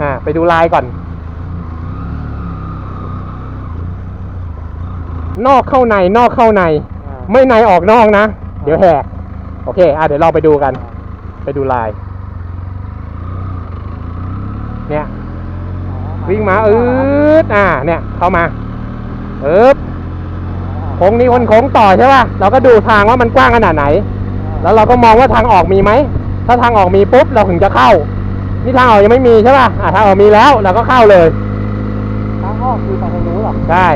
อ่าไปดูลายก่อน นอกเข้าในนอกเข้าในอ่าไม่ในออกนอกนะ เดี๋ยวแหกโอเค อะเดี๋ยวเราไปดูกัน ไปดูลาย เนี่ย วิ่งมาอืดอ่า เนี่ย เข้ามาอึ๊บโค้งนี้คนโค้งต่อใช่ป่ะ เราก็ดูทางว่ามันกว้างขนาดไหน แล้วเราก็มองว่าทางออกมีไหม ถ้าทางออกมีปุ๊บเราถึงจะเข้า นี่ทางออกยังไม่มีใช่ป่ะอ่าทางออกมีแล้วเราก็เข้าเลย ทางออกคือไปทางนู้นเหรอได้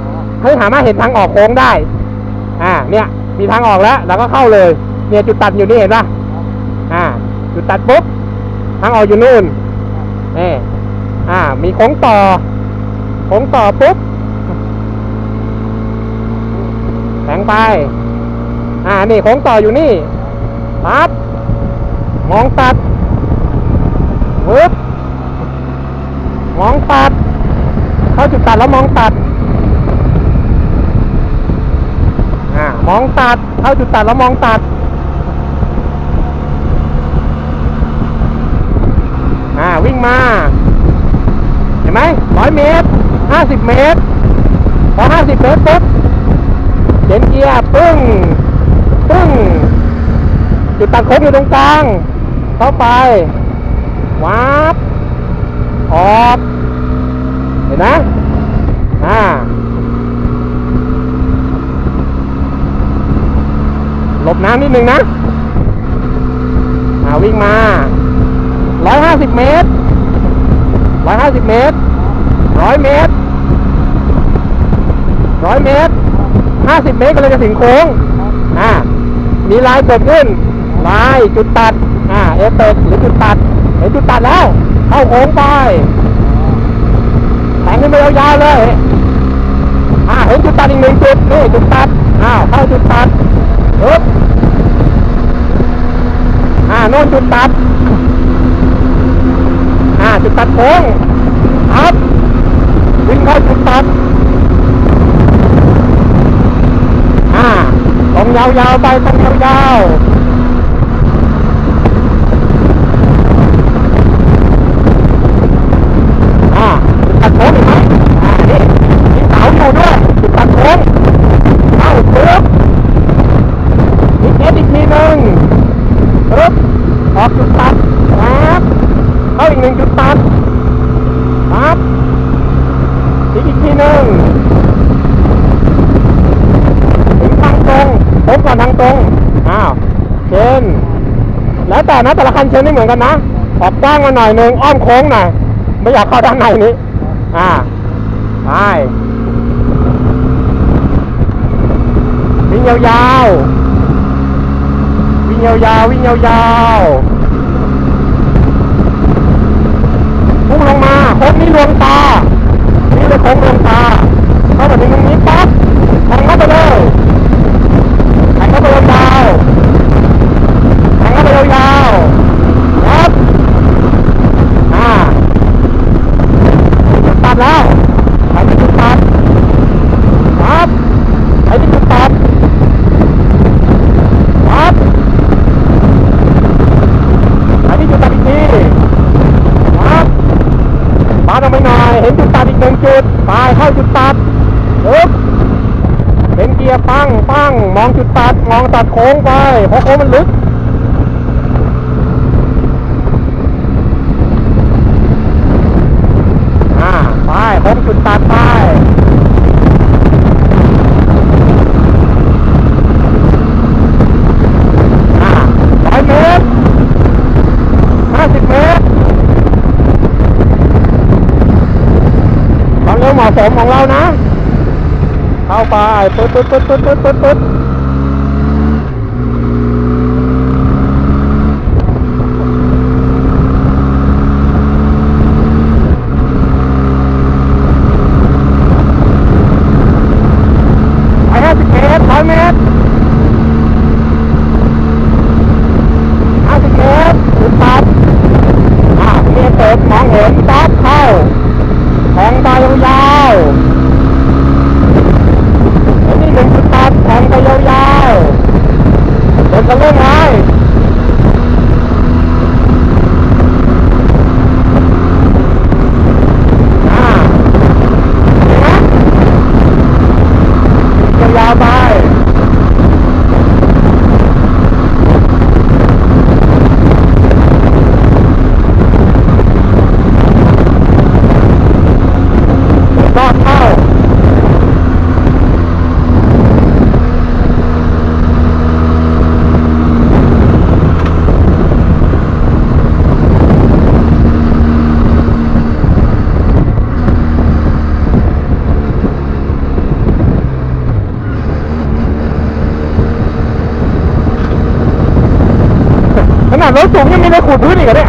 อ๋อเฮ้ยสามารถเห็นทางออกโค้งได้ อ่า เนี่ย มีทางออกแล้วเราก็เข้าเลย เนี่ยจุดตัดอยู่นี่เห็นป่ะอ่า จุดตัดปุ๊บ ทางออกอยู่นู่นนี่อ่า มีโค้งต่อ โค้งต่อปุ๊บแข็งไป อ่า นี่โค้งต่ออยู่นี่ปั๊บมองตัด วึบมองตัด เข้าจุดตัดแล้วมองตัดอ่ามองตัด เข้าจุดตัดแล้วมองตัดอ่าวิ่งมา เห็นไหมร้อยเมตรห้าสิบเมตร พอห้าสิบเมตรปุ๊บเข็นเกียร์ปึ้ง ปึ้ง จุดตัดโค้งอยู่ตรงกลางเข้าไป วาบออกเห็นไหมอ่าหลบน้ำนิดนึงนะอ่าวิ่งมาร้อยห้าสิบเมตรร้อยห้าสิบเมตรร้อยเมตรร้อยเมตรห้าสิบเมตรก็เลยจะถึงโค้งอ่ามีลายเกิดขึ้นลายจุดตัด อ่า เอฟเฟกหรือจุดตัด เห็นจุดตัดแล้ว เข้าโค้งไปแทงขึ้นไปยาวๆเลยอ่าเห็นจุดตัดอีกหนึ่งจุดนี่จุดตัดอ้าวเข้าจุดตัดปึ๊บอ่าโน่นจุดตัดอ่าจุดตัดโค้งอัพวิ่งเข้าจุดตัดอ่าตรงยาวๆไปตรงยาวๆอ่าจุดตัดโค้งเห็นไหมอ่า นี่มีเสาอยู่ด้วยจุดตัดโค้งเข้าปึ๊บมีเอสอีกทีหนึ่งปึ๊บออกจุดตัดปั๊บเข้าอีก หนึ่งจุดตัดปั๊บอีกอีกทีหนึ่งถึงทางตรงโค้งก่อนทางตรงอ้าวเชนแล้วแต่นะแต่ละคันเชนไม่เหมือนกันนะออกกว้างมาหน่อยหนึ่งอ้อมโค้งหน่อยไม่อยากเข้าด้านในนี้อ่าไปวิ่งยาวๆวิ่งยาวๆวิ่งยาวๆพุ่งลงมาโค้งนี้ดวงตา นี่เลยโค้งดวงตา เข้ามาถึงตรงนี้ปั๊บแทงเข้าไปเลยแทงเข้าไปยาวๆแทงเข้าไปยาวๆครับอ่าจุดตัดแล้วไปที่จุดตัดครับไปที่จุดตัดครับไปที่จุดตัดอีกทีครับมาทำไมหน่อย เห็น จุดปลายเข้าจุดตัดปึ๊บเป็นเกียร์ปั้งปั้งมองจุดตัด มองตัดโค้งไป เพราะโค้งมันลึก อ่า ไปโค้งจุดตัดไปอ่าร้อยเมตรห้าสิบเมตร ความเร็วเหมาะสมของเรานะ เข้าไปปึ๊ดปึ๊ดปึ๊ดปึ๊ดปึ๊ดปึ๊ดปึ๊ดไปห้าสิบเมตรร้อยเมตรห้าสิบเมตรจุดตัดอ่าเมียเติมมองเห็นตัดเข้าแทงตายาวๆ อันนี้หนึ่งจุดตัดแทงไปยาวๆเดินกันเรื่องไง สูงยังมีเลยขูดพื้นอีกเหรอเนี่ย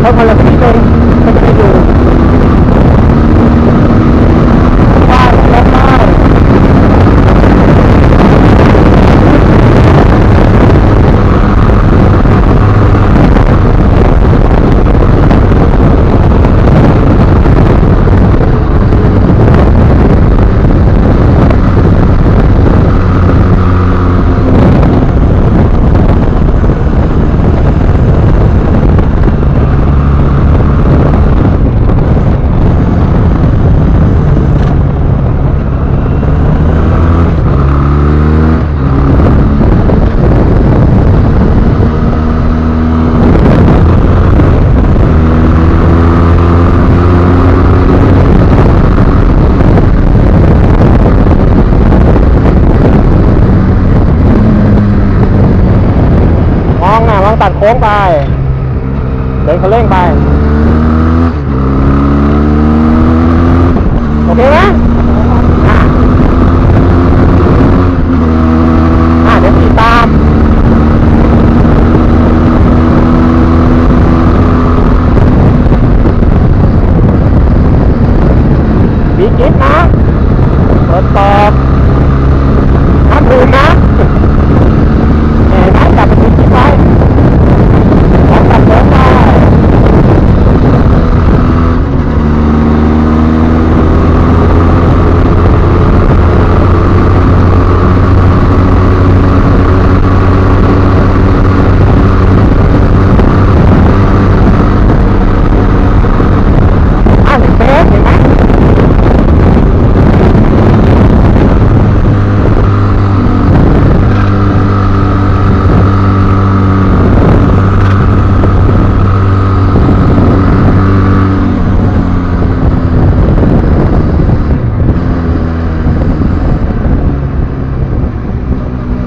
เขาพอละที่ตรงมันจะไปอยู่บ้านแล้วบ้านมองนะมอง ตัดโค้งไป เดินเขาเร่งไป โอเคไหม